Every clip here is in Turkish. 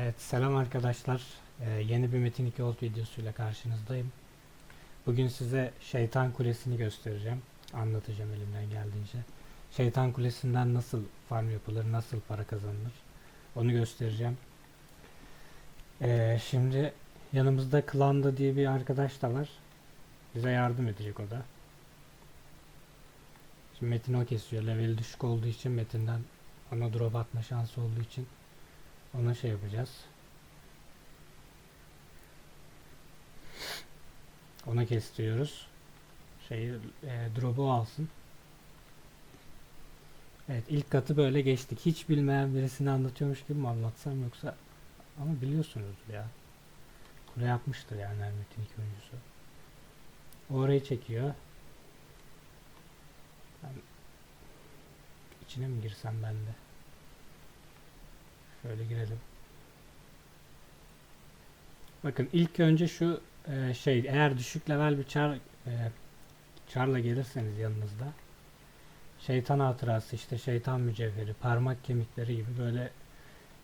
Evet selam arkadaşlar. Ee, yeni bir Metin 2 Old videosuyla karşınızdayım. Bugün size Şeytan Kulesi'ni göstereceğim. Anlatacağım elimden geldiğince. Şeytan Kulesi'nden nasıl farm yapılır, nasıl para kazanılır onu göstereceğim. Ee, şimdi yanımızda Klanda diye bir arkadaş da var. Bize yardım edecek o da. Şimdi Metin o kesiyor. Level düşük olduğu için Metin'den ona drop atma şansı olduğu için ona şey yapacağız. Ona kestiriyoruz. Şeyi e, drop'u alsın. Evet ilk katı böyle geçtik. Hiç bilmeyen birisini anlatıyormuş gibi mi anlatsam yoksa ama biliyorsunuzdur ya. Kule yapmıştır yani her Metin 2 oyuncusu. Orayı çekiyor. Ben içine mi girsem ben de? Şöyle girelim. Bakın ilk önce şu e, şey eğer düşük level bir çar e, çarla gelirseniz yanınızda şeytan hatırası işte şeytan mücevheri parmak kemikleri gibi böyle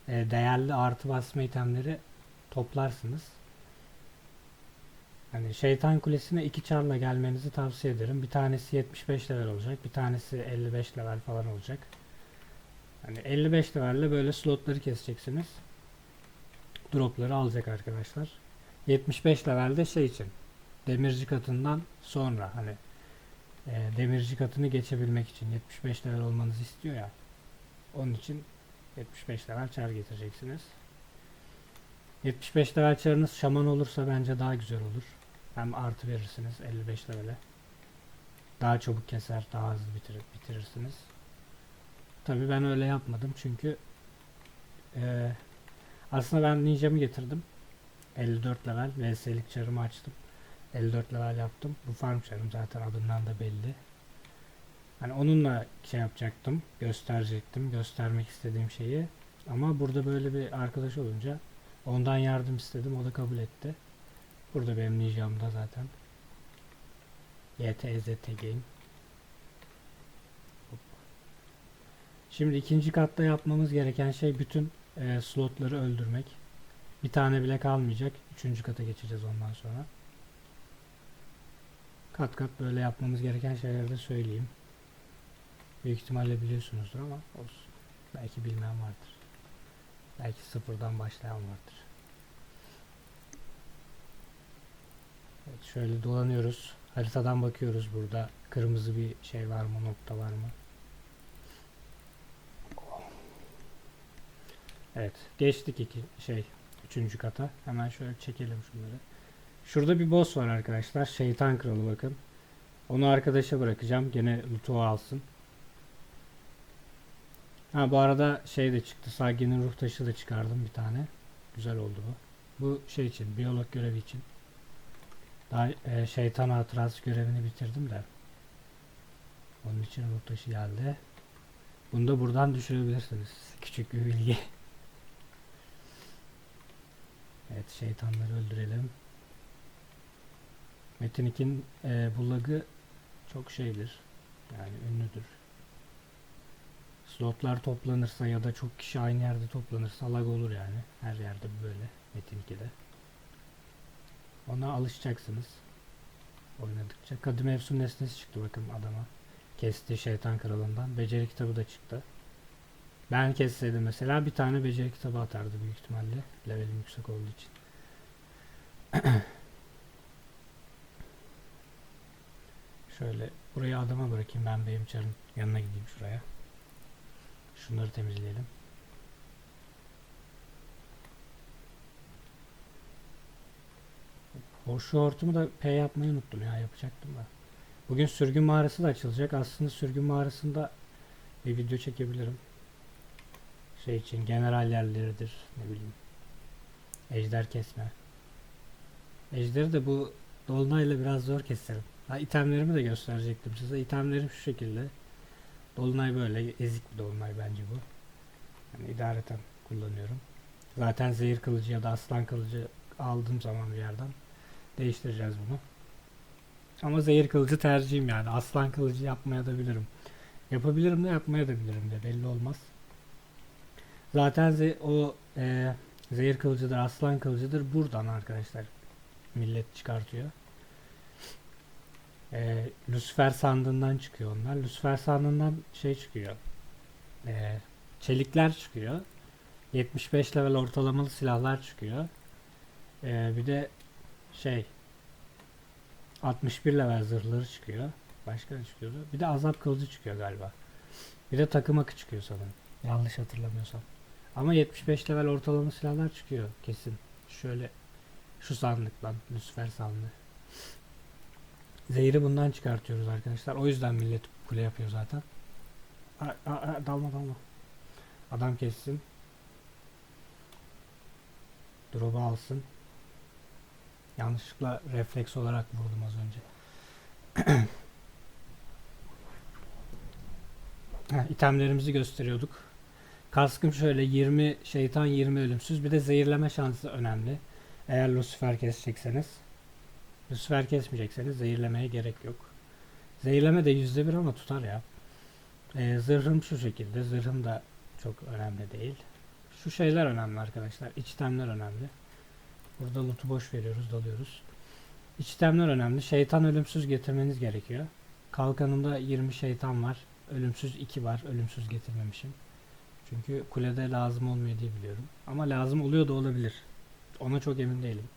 e, değerli artı basma itemleri toplarsınız. Hani şeytan kulesine iki çarla gelmenizi tavsiye ederim. Bir tanesi 75 level olacak. Bir tanesi 55 level falan olacak. Hani 55 levelle böyle slotları keseceksiniz. Dropları alacak arkadaşlar. 75 levelde şey için demirci katından sonra hani e, demirci katını geçebilmek için 75 level olmanızı istiyor ya. Onun için 75 level çar getireceksiniz. 75 level çarınız şaman olursa bence daha güzel olur. Hem artı verirsiniz 55 levele. Daha çabuk keser, daha hızlı bitirir, bitirirsiniz. Tabii ben öyle yapmadım çünkü eee, aslında ben ninjamı getirdim. 54 level VS'lik çarımı açtım. 54 level yaptım. Bu farm çarım zaten adından da belli. Hani onunla şey yapacaktım, gösterecektim, göstermek istediğim şeyi. Ama burada böyle bir arkadaş olunca ondan yardım istedim, o da kabul etti. Burada benim ninjam da zaten. YTZT Game. Şimdi ikinci katta yapmamız gereken şey bütün e, slotları öldürmek. Bir tane bile kalmayacak. Üçüncü kata geçeceğiz ondan sonra. Kat kat böyle yapmamız gereken şeyleri de söyleyeyim. Büyük ihtimalle biliyorsunuzdur ama olsun. Belki bilmeyen vardır. Belki sıfırdan başlayan vardır. Evet, şöyle dolanıyoruz. Haritadan bakıyoruz burada. Kırmızı bir şey var mı, nokta var mı? Evet, geçtik iki şey üçüncü kata. Hemen şöyle çekelim şunları. Şurada bir boss var arkadaşlar. Şeytan kralı bakın. Onu arkadaşa bırakacağım. Gene loot'u alsın. Ha bu arada şey de çıktı. Sagi'nin ruh taşı da çıkardım bir tane. Güzel oldu bu. Bu şey için, biyolog görevi için. Daha e, şeytan hatırası görevini bitirdim de. Onun için ruh taşı geldi. Bunu da buradan düşürebilirsiniz. Küçük bir bilgi. Evet şeytanları öldürelim. Metin 2'nin e, bu çok şeydir. Yani ünlüdür. Slotlar toplanırsa ya da çok kişi aynı yerde toplanırsa lag olur yani. Her yerde böyle Metin 2'de. Ona alışacaksınız. Oynadıkça. Kadim Efsun nesnesi çıktı bakın adama. Kesti şeytan kralından. Beceri kitabı da çıktı. Ben kesseydim mesela bir tane beceri kitabı atardı büyük ihtimalle. Levelim yüksek olduğu için. Şöyle burayı adama bırakayım. Ben benim yanına gideyim şuraya. Şunları temizleyelim. O şu hortumu da P yapmayı unuttum ya yapacaktım da. Bugün sürgün mağarası da açılacak. Aslında sürgün mağarasında bir video çekebilirim. Şey için general yerleridir ne bileyim. Ejder kesme. Ejderi de bu dolunayla biraz zor keserim. Ha, itemlerimi de gösterecektim size. İtemlerim şu şekilde. Dolunay böyle ezik bir dolunay bence bu. Yani idareten kullanıyorum. Zaten zehir kılıcı ya da aslan kılıcı aldığım zaman bir yerden değiştireceğiz bunu. Ama zehir kılıcı tercihim yani. Aslan kılıcı yapmaya da bilirim. Yapabilirim de yapmaya da bilirim de belli olmaz. Zaten ze- o e, Zehir kılıcıdır, aslan kılıcıdır. Buradan arkadaşlar millet çıkartıyor. Ee, Lucifer sandığından çıkıyor onlar. Lucifer sandığından şey çıkıyor. Ee, çelikler çıkıyor. 75 level ortalamalı silahlar çıkıyor. Ee, bir de şey 61 level zırhları çıkıyor. Başka ne çıkıyordu? Bir de azap kılıcı çıkıyor galiba. Bir de takım akı çıkıyor sanırım. Yanlış hatırlamıyorsam. Ama 75 level ortalama silahlar çıkıyor kesin. Şöyle şu sandıktan Lucifer sandığı. Zehri bundan çıkartıyoruz arkadaşlar. O yüzden millet kule yapıyor zaten. Aa, aa, aa, dalma dalma. Adam kessin. Drop'u alsın. Yanlışlıkla refleks olarak vurdum az önce. Heh, itemlerimizi gösteriyorduk. Kaskım şöyle 20 şeytan 20 ölümsüz. Bir de zehirleme şansı önemli. Eğer Lucifer kesecekseniz. Lucifer kesmeyecekseniz zehirlemeye gerek yok. Zehirleme de %1 ama tutar ya. Ee, zırhım şu şekilde. Zırhım da çok önemli değil. Şu şeyler önemli arkadaşlar. İçtemler önemli. Burada loot'u boş veriyoruz, dalıyoruz. İçtemler önemli. Şeytan ölümsüz getirmeniz gerekiyor. Kalkanımda 20 şeytan var. Ölümsüz 2 var. Ölümsüz getirmemişim. Çünkü kulede lazım olmuyor diye biliyorum. Ama lazım oluyor da olabilir. Ona çok emin değilim.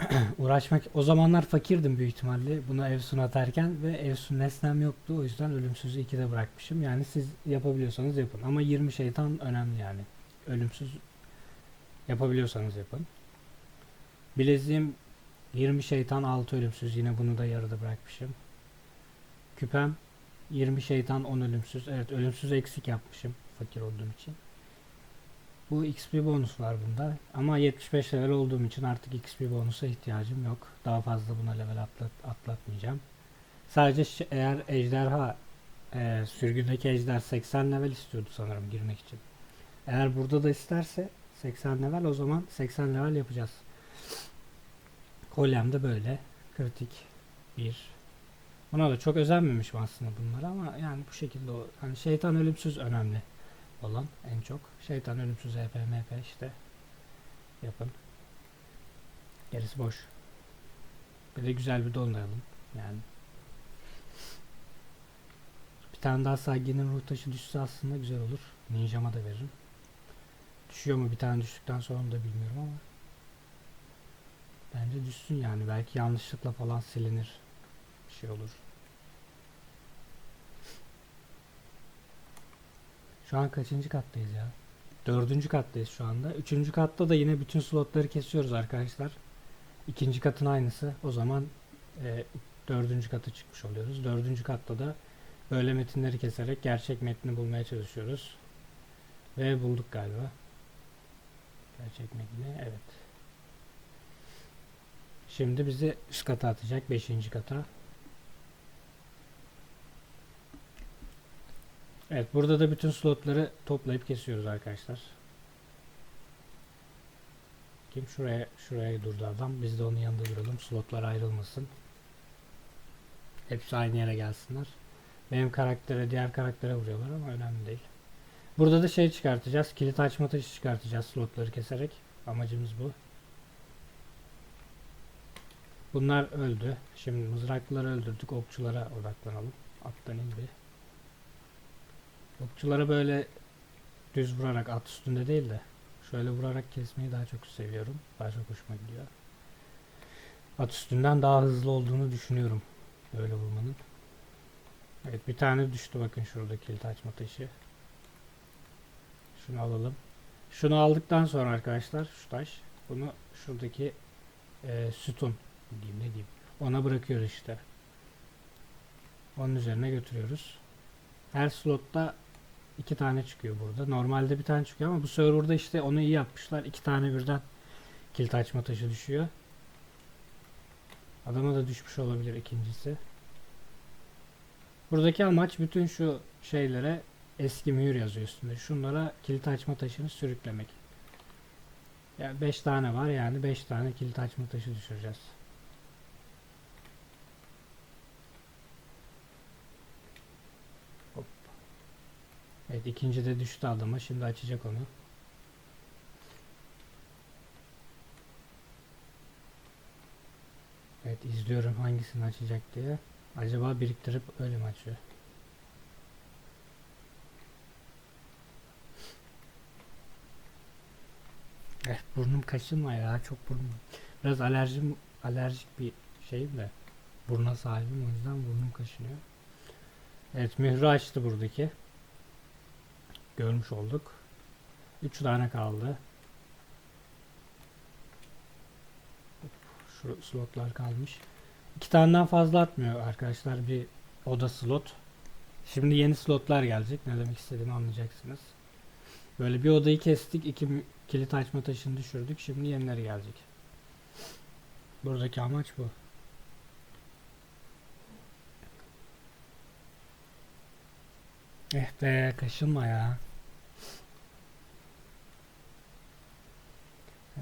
Uğraşmak o zamanlar fakirdim büyük ihtimalle buna Evsun atarken ve Evsun nesnem yoktu o yüzden ölümsüzü 2'de bırakmışım. Yani siz yapabiliyorsanız yapın ama 20 şeytan önemli yani. Ölümsüz yapabiliyorsanız yapın. Bileziğim 20 şeytan 6 ölümsüz yine bunu da yarıda bırakmışım. Küpem 20 şeytan 10 ölümsüz. Evet ölümsüz eksik yapmışım fakir olduğum için. Bu XP bonus var bunda. Ama 75 level olduğum için artık XP bonusa ihtiyacım yok. Daha fazla buna level atlat, atlatmayacağım. Sadece eğer ejderha e, sürgündeki ejder 80 level istiyordu sanırım girmek için. Eğer burada da isterse 80 level o zaman 80 level yapacağız. Kolyem de böyle. Kritik 1. Buna da çok özenmemişim aslında bunlara ama yani bu şekilde o. Hani şeytan ölümsüz önemli olan en çok. Şeytan ölümsüz EP, MP işte yapın. Gerisi boş. Bir de güzel bir donlayalım. Yani bir tane daha Sagi'nin ruh taşı düşse aslında güzel olur. Ninjama da veririm. Düşüyor mu bir tane düştükten sonra onu da bilmiyorum ama. Bence düşsün yani. Belki yanlışlıkla falan silinir. Bir şey olur. Şu an kaçıncı kattayız ya? Dördüncü kattayız şu anda. Üçüncü katta da yine bütün slotları kesiyoruz arkadaşlar. İkinci katın aynısı. O zaman e, dördüncü katı çıkmış oluyoruz. Dördüncü katta da böyle metinleri keserek gerçek metni bulmaya çalışıyoruz. Ve bulduk galiba. Gerçek metni evet. Şimdi bizi üst kata atacak. Beşinci kata. Evet burada da bütün slotları toplayıp kesiyoruz arkadaşlar. Kim şuraya şuraya durdu adam. Biz de onun yanında duralım. Slotlar ayrılmasın. Hepsi aynı yere gelsinler. Benim karaktere diğer karaktere vuruyorlar ama önemli değil. Burada da şey çıkartacağız. Kilit açma taşı çıkartacağız slotları keserek. Amacımız bu. Bunlar öldü. Şimdi mızraklıları öldürdük. Okçulara odaklanalım. Attan in bir. Okçulara böyle düz vurarak at üstünde değil de şöyle vurarak kesmeyi daha çok seviyorum. Daha çok hoşuma gidiyor. At üstünden daha hızlı olduğunu düşünüyorum. Böyle vurmanın. Evet bir tane düştü bakın şurada kilit açma taşı. Şunu alalım. Şunu aldıktan sonra arkadaşlar şu taş bunu şuradaki e, sütun diyeyim ne diyeyim ona bırakıyoruz işte. Onun üzerine götürüyoruz. Her slotta iki tane çıkıyor burada. Normalde bir tane çıkıyor ama bu serverda işte onu iyi yapmışlar. İki tane birden kilit açma taşı düşüyor. Adama da düşmüş olabilir ikincisi. Buradaki amaç bütün şu şeylere eski mühür yazıyor üstünde. Şunlara kilit açma taşını sürüklemek. Yani 5 tane var yani 5 tane kilit açma taşı düşüreceğiz. Evet ikinci de düştü adama. Şimdi açacak onu. Evet izliyorum hangisini açacak diye. Acaba biriktirip öyle mi açıyor? Eh burnum kaşınma ya çok burnum. Biraz alerjim alerjik bir şeyim de burna sahibim o yüzden burnum kaşınıyor. Evet mührü açtı buradaki. Görmüş olduk. 3 tane kaldı. Şu slotlar kalmış. İki taneden fazla atmıyor arkadaşlar bir oda slot. Şimdi yeni slotlar gelecek. Ne demek istediğimi anlayacaksınız. Böyle bir odayı kestik. iki kilit açma taşını düşürdük. Şimdi yenileri gelecek. Buradaki amaç bu. Eh be kaşınma ya. Ee,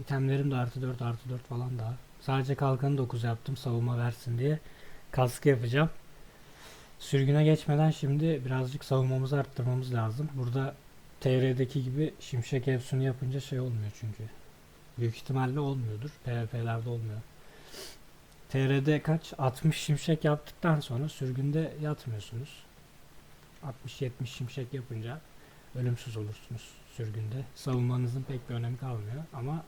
itemlerim de artı 4 artı 4 falan daha. Sadece kalkanı 9 yaptım savunma versin diye. Kaskı yapacağım. Sürgüne geçmeden şimdi birazcık savunmamızı arttırmamız lazım. Burada TR'deki gibi şimşek efsunu yapınca şey olmuyor çünkü. Büyük ihtimalle olmuyordur. PvP'lerde olmuyor. TR'de kaç? 60 şimşek yaptıktan sonra sürgünde yatmıyorsunuz. 60-70 şimşek yapınca ölümsüz olursunuz sürgünde. Savunmanızın pek bir önemi kalmıyor ama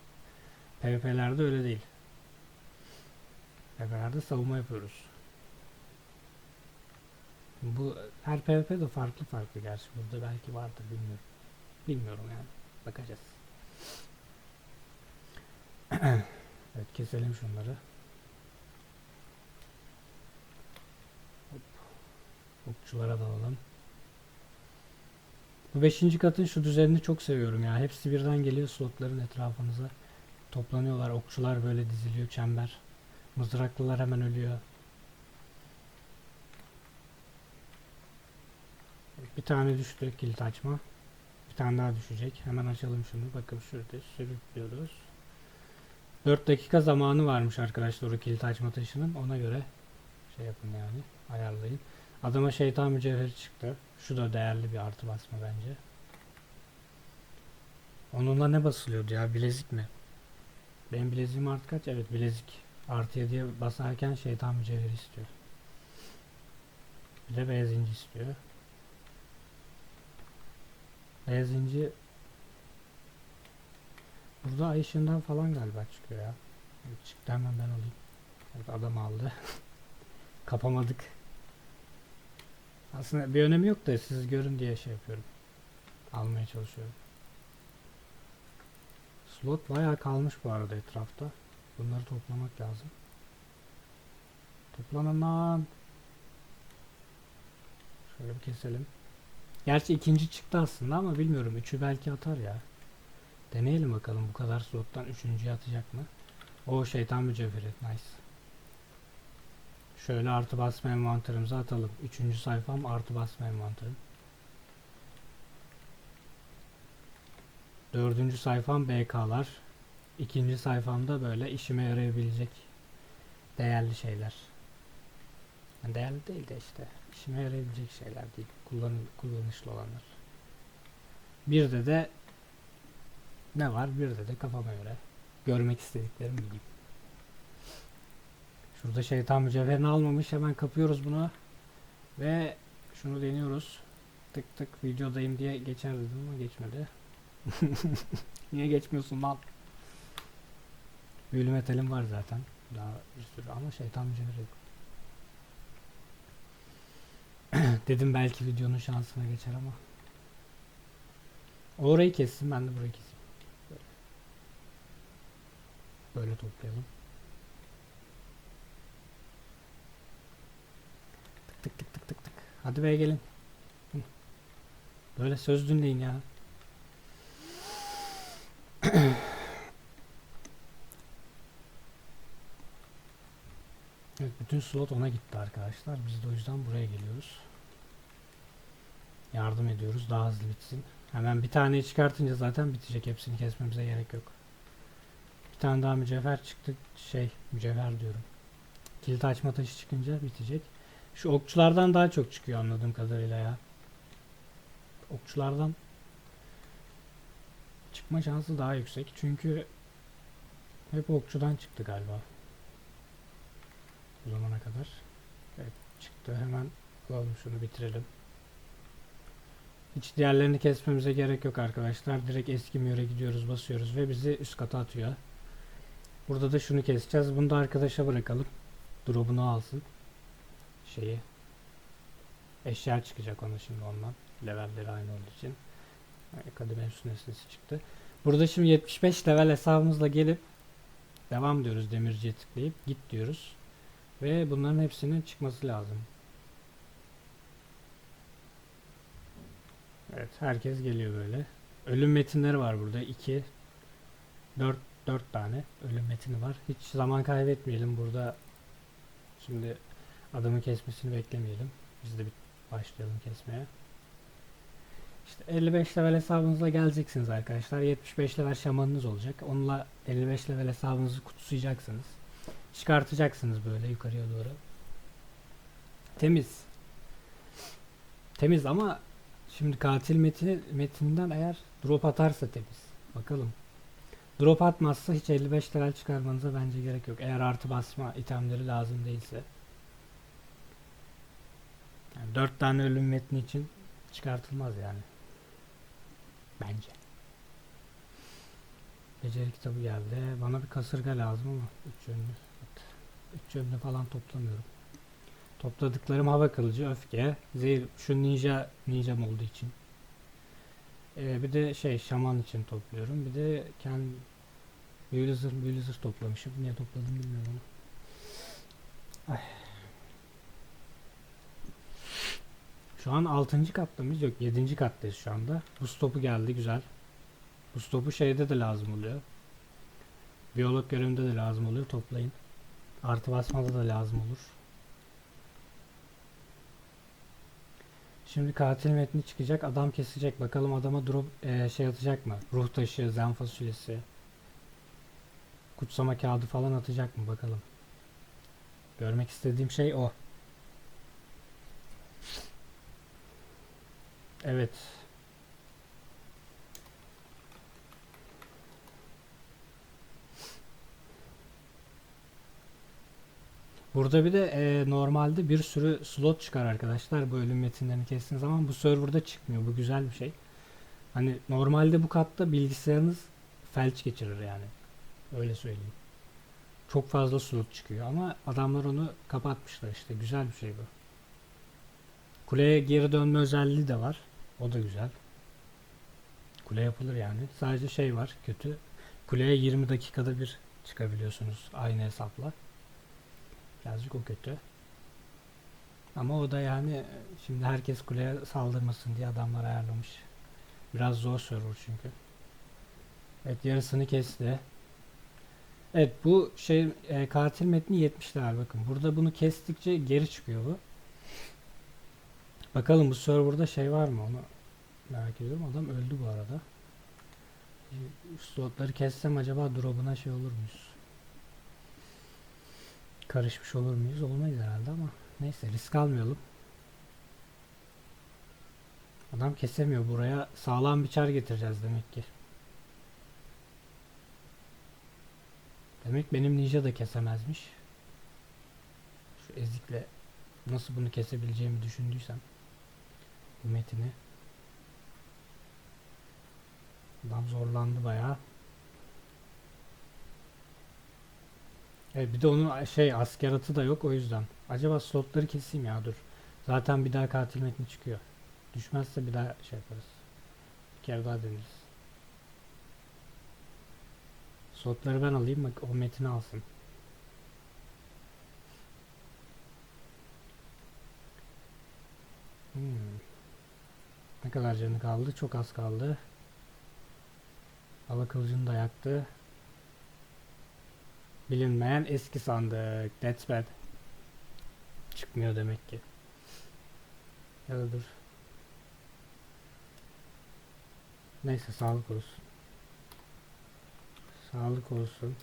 PvP'lerde öyle değil. PvP'lerde savunma yapıyoruz. Bu her PvP de farklı farklı gerçi burada belki vardır bilmiyorum. Bilmiyorum yani. Bakacağız. evet keselim şunları. Hop. Okçulara dalalım. Bu 5. katın şu düzenini çok seviyorum ya. Hepsi birden geliyor slotların etrafınıza. Toplanıyorlar. Okçular böyle diziliyor çember. Mızraklılar hemen ölüyor. Bir tane düştü kilit açma. Bir tane daha düşecek. Hemen açalım şunu. Bakın şurada sürüklüyoruz. 4 dakika zamanı varmış arkadaşlar o kilit açma taşının. Ona göre şey yapın yani. Ayarlayın. Adama şeytan mücevheri çıktı. Şu da değerli bir artı basma bence. Onunla ne basılıyordu ya? Bilezik mi? Benim bileziğim artı kaç? Evet bilezik. Artı 7'ye basarken şeytan mücevheri istiyor. Bir de beyaz istiyor. Beyaz inci Burada ay ışığından falan galiba çıkıyor ya. Çıktı hemen ben alayım. Evet, adam aldı. Kapamadık. Aslında bir önemi yok da siz görün diye şey yapıyorum. Almaya çalışıyorum. Slot bayağı kalmış bu arada etrafta. Bunları toplamak lazım. Toplanın lan. Şöyle bir keselim. Gerçi ikinci çıktı aslında ama bilmiyorum. Üçü belki atar ya. Deneyelim bakalım bu kadar slottan üçüncüye atacak mı? O şeytan mücevheri. Nice. Şöyle artı basma envanterimize atalım. Üçüncü sayfam artı basma envanterim. Dördüncü sayfam BK'lar. İkinci sayfamda böyle işime yarayabilecek değerli şeyler. Değerli değil de işte işime yarayabilecek şeyler değil. Kullan kullanışlı olanlar. Bir de de ne var? Bir de de kafama göre görmek istediklerim diyeyim. Şurada şeytan mücevherini almamış. Hemen kapıyoruz bunu. Ve şunu deniyoruz. Tık tık videodayım diye geçer dedim ama geçmedi. Niye geçmiyorsun lan? Büyülü metalim var zaten. Daha bir sürü ama şeytan mücevheri yok. dedim belki videonun şansına geçer ama. Orayı kessin ben de burayı keseyim. Böyle, toplayalım. Tık tık tık tık tık. Hadi be gelin. Böyle söz dinleyin ya. Evet bütün slot ona gitti arkadaşlar. Biz de o yüzden buraya geliyoruz. Yardım ediyoruz daha hızlı bitsin. Hemen bir taneyi çıkartınca zaten bitecek. Hepsini kesmemize gerek yok. Bir tane daha mücevher çıktı. Şey mücevher diyorum. Kilit açma taşı çıkınca bitecek. Şu okçulardan daha çok çıkıyor anladığım kadarıyla ya. Okçulardan çıkma şansı daha yüksek. Çünkü hep okçudan çıktı galiba. ana kadar. Evet çıktı. Hemen alalım şunu bitirelim. Hiç diğerlerini kesmemize gerek yok arkadaşlar. Direkt eski mühüre gidiyoruz, basıyoruz ve bizi üst kata atıyor. Burada da şunu keseceğiz. Bunu da arkadaşa bırakalım. Drop'unu alsın. Şeyi. Eşya çıkacak ona şimdi ondan. Levelleri aynı olduğu için. Akademi Efsun nesnesi çıktı. Burada şimdi 75 level hesabımızla gelip devam diyoruz demirciye tıklayıp git diyoruz. Ve bunların hepsinin çıkması lazım. Evet herkes geliyor böyle. Ölüm metinleri var burada. 2 4 4 tane ölüm metini var. Hiç zaman kaybetmeyelim burada. Şimdi adamın kesmesini beklemeyelim. Biz de bir başlayalım kesmeye. İşte 55 level hesabınızla geleceksiniz arkadaşlar. 75 level şamanınız olacak. Onunla 55 level hesabınızı kutsayacaksınız. Çıkartacaksınız böyle yukarıya doğru. Temiz. Temiz ama şimdi katil metini, metninden eğer drop atarsa temiz. Bakalım. Drop atmazsa hiç 55 level çıkarmanıza bence gerek yok. Eğer artı basma itemleri lazım değilse. Yani 4 tane ölüm metni için çıkartılmaz yani. Bence. Beceri kitabı geldi. Bana bir kasırga lazım ama 3 yönlü. 3 yönlü falan toplamıyorum. Topladıklarım hava kılıcı, öfke, zehir, şu ninja ninjam olduğu için. Ee, bir de şey şaman için topluyorum. Bir de kendi büyülü zırh, toplamışım. Niye topladım bilmiyorum. Ay. Şu an 6. katta mıyız? Yok 7. kattayız şu anda. Buz topu geldi güzel. Buz topu şeyde de lazım oluyor. Biyolog görevinde de lazım oluyor. Toplayın. Artı basmada da lazım olur. Şimdi katil metni çıkacak. Adam kesecek. Bakalım adama drop e, şey atacak mı? Ruh taşı, zen fasulyesi. Kutsama kağıdı falan atacak mı? Bakalım. Görmek istediğim şey o. Evet. Burada bir de e, normalde bir sürü slot çıkar arkadaşlar bu ölüm metinlerini kestiğiniz zaman bu serverda çıkmıyor. Bu güzel bir şey. Hani normalde bu katta bilgisayarınız felç geçirir yani. Öyle söyleyeyim. Çok fazla slot çıkıyor ama adamlar onu kapatmışlar işte. Güzel bir şey bu. Kuleye geri dönme özelliği de var. O da güzel. Kule yapılır yani. Sadece şey var kötü. Kuleye 20 dakikada bir çıkabiliyorsunuz aynı hesapla. Birazcık o kötü. Ama o da yani şimdi herkes kuleye saldırmasın diye adamlar ayarlamış. Biraz zor server çünkü. Evet yarısını kesti. Evet bu şey e, katil metni 70 level bakın. Burada bunu kestikçe geri çıkıyor bu. Bakalım bu serverda şey var mı onu merak ediyorum. Adam öldü bu arada. Slotları kessem acaba drop'una şey olur muyuz? Karışmış olur muyuz? Olmayız herhalde ama neyse risk almayalım. Adam kesemiyor. Buraya sağlam bir çar getireceğiz demek ki. Demek benim ninja da kesemezmiş. Şu ezikle nasıl bunu kesebileceğimi düşündüysem metini. Adam zorlandı bayağı. Evet bir de onun şey asker atı da yok o yüzden. Acaba slotları keseyim ya dur. Zaten bir daha katil metni çıkıyor. Düşmezse bir daha şey yaparız. Bir kere daha deneriz. Slotları ben alayım bak o metini alsın. Ne kadar canı kaldı? Çok az kaldı. Hava kılıcını da yaktı. Bilinmeyen eski sandık. That's bad. Çıkmıyor demek ki. Ya da dur. Neyse sağlık olsun. Sağlık olsun.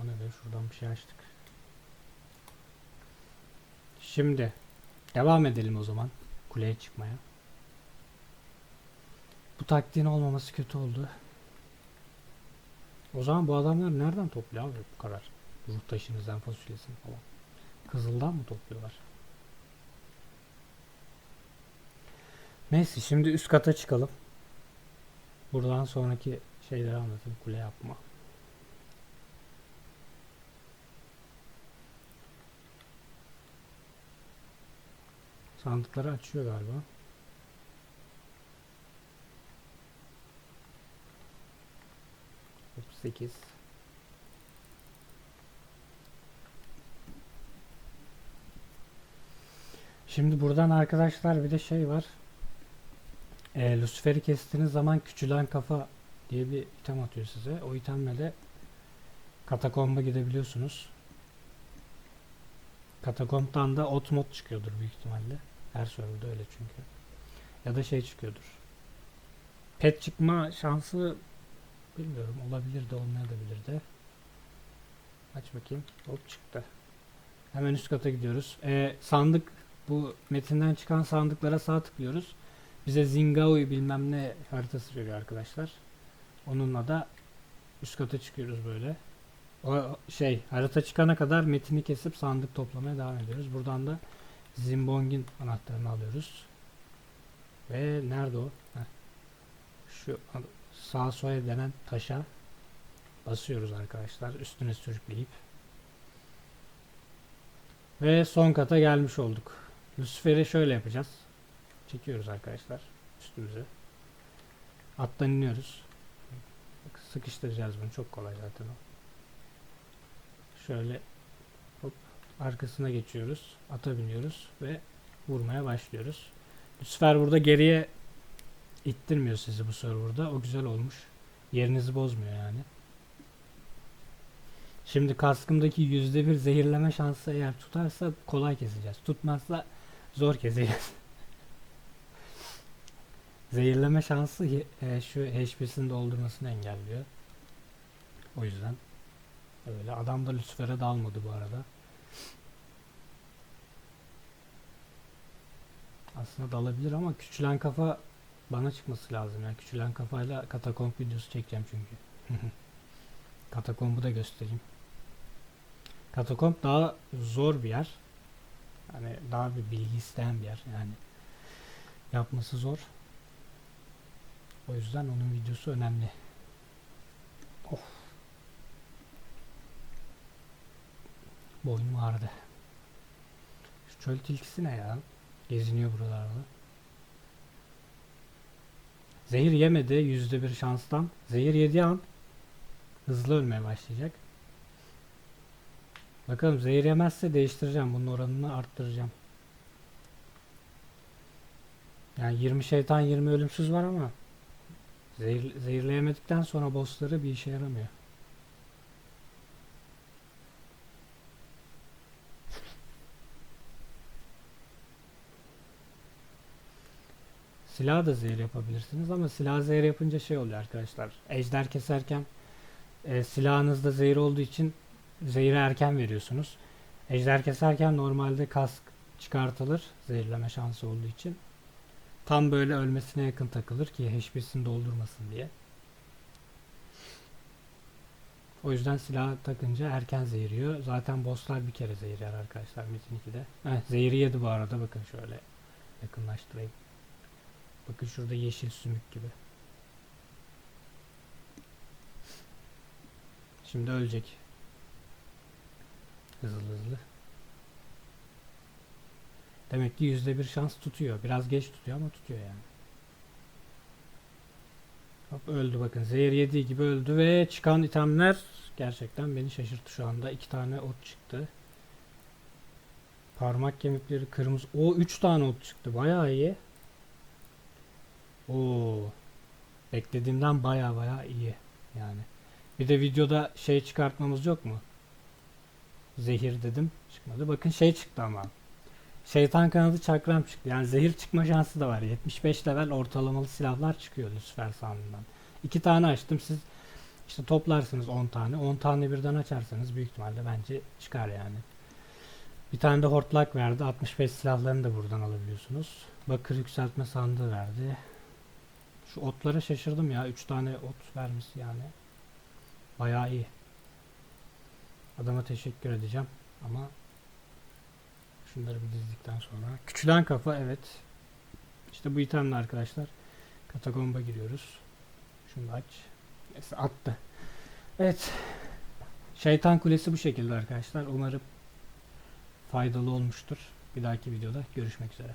O ne şuradan bir şey açtık. Şimdi devam edelim o zaman kuleye çıkmaya. Bu taktiğin olmaması kötü oldu. O zaman bu adamlar nereden topluyor abi bu kadar? Ruh taşını, zen fasulyesini falan. Kızıldan mı topluyorlar? Neyse şimdi üst kata çıkalım. Buradan sonraki şeyleri anlatayım. Kule yapma. Sandıkları açıyor galiba. Sekiz. Şimdi buradan arkadaşlar bir de şey var. E, Lucifer'i kestiğiniz zaman küçülen kafa diye bir item atıyor size. O itemle de katakomba gidebiliyorsunuz. Katakombdan da ot mod çıkıyordur büyük ihtimalle. Her serverda öyle çünkü. Ya da şey çıkıyordur. Pet çıkma şansı bilmiyorum olabilir de olmayabilir de. Aç bakayım. Hop çıktı. Hemen üst kata gidiyoruz. Ee, sandık bu metinden çıkan sandıklara sağ tıklıyoruz. Bize Zingao'yu bilmem ne haritası veriyor arkadaşlar. Onunla da üst kata çıkıyoruz böyle. O şey harita çıkana kadar metini kesip sandık toplamaya devam ediyoruz. Buradan da Zimbong'in anahtarını alıyoruz. Ve nerede o? Heh. Şu sağ soya denen taşa basıyoruz arkadaşlar. Üstüne sürükleyip. Ve son kata gelmiş olduk. Lucifer'i şöyle yapacağız. Çekiyoruz arkadaşlar üstümüze. Attan iniyoruz. Sıkıştıracağız bunu. Çok kolay zaten o. Şöyle arkasına geçiyoruz. Ata biniyoruz ve vurmaya başlıyoruz. Lucifer burada geriye ittirmiyor sizi bu serverda. O güzel olmuş. Yerinizi bozmuyor yani. Şimdi kaskımdaki yüzde bir zehirleme şansı eğer tutarsa kolay keseceğiz. Tutmazsa zor keseceğiz. Zehirleme şansı e, şu HP'sini doldurmasını engelliyor. O yüzden öyle. Adam da Lucifer'e dalmadı bu arada. Aslında dalabilir ama küçülen kafa bana çıkması lazım. Yani küçülen kafayla katakomb videosu çekeceğim çünkü. Katakombu da göstereyim. Katakomb daha zor bir yer. Hani daha bir bilgi isteyen bir yer yani. Yapması zor. O yüzden onun videosu önemli. Boynum ağrıdı. Şu çöl tilkisi ne ya? Geziniyor buralarda. Zehir yemedi yüzde bir şanstan. Zehir yediği an hızlı ölmeye başlayacak. Bakalım zehir yemezse değiştireceğim. Bunun oranını arttıracağım. Yani 20 şeytan 20 ölümsüz var ama zehir, zehirleyemedikten sonra bossları bir işe yaramıyor. Silah da zehir yapabilirsiniz ama silah zehir yapınca şey oluyor arkadaşlar. Ejder keserken e, silahınızda zehir olduğu için zehri erken veriyorsunuz. Ejder keserken normalde kask çıkartılır zehirleme şansı olduğu için. Tam böyle ölmesine yakın takılır ki HP'sini doldurmasın diye. O yüzden silah takınca erken zehiriyor. Zaten bosslar bir kere zehir yer arkadaşlar Metin 2'de. Evet zehri yedi bu arada bakın şöyle yakınlaştırayım. Bakın şurada yeşil sümük gibi. Şimdi ölecek. Hızlı hızlı. Demek ki yüzde bir şans tutuyor. Biraz geç tutuyor ama tutuyor yani. Hop öldü bakın. Zehir yediği gibi öldü ve çıkan itemler gerçekten beni şaşırttı şu anda. iki tane ot çıktı. Parmak kemikleri kırmızı. O üç tane ot çıktı. Bayağı iyi. Oo. Beklediğimden baya baya iyi. Yani. Bir de videoda şey çıkartmamız yok mu? Zehir dedim. Çıkmadı. Bakın şey çıktı ama. Şeytan kanadı çakram çıktı. Yani zehir çıkma şansı da var. 75 level ortalamalı silahlar çıkıyor Lucifer sandığından. İki tane açtım. Siz işte toplarsınız 10 tane. 10 tane birden açarsanız büyük ihtimalle bence çıkar yani. Bir tane de hortlak verdi. 65 silahlarını da buradan alabiliyorsunuz. Bakır yükseltme sandığı verdi. Şu otlara şaşırdım ya. 3 tane ot vermiş yani. Bayağı iyi. Adama teşekkür edeceğim ama şunları bir dizdikten sonra. Küçülen kafa evet. İşte bu itemle arkadaşlar katakomba giriyoruz. Şunu da aç. Neyse attı. Evet. Şeytan Kulesi bu şekilde arkadaşlar. Umarım faydalı olmuştur. Bir dahaki videoda görüşmek üzere.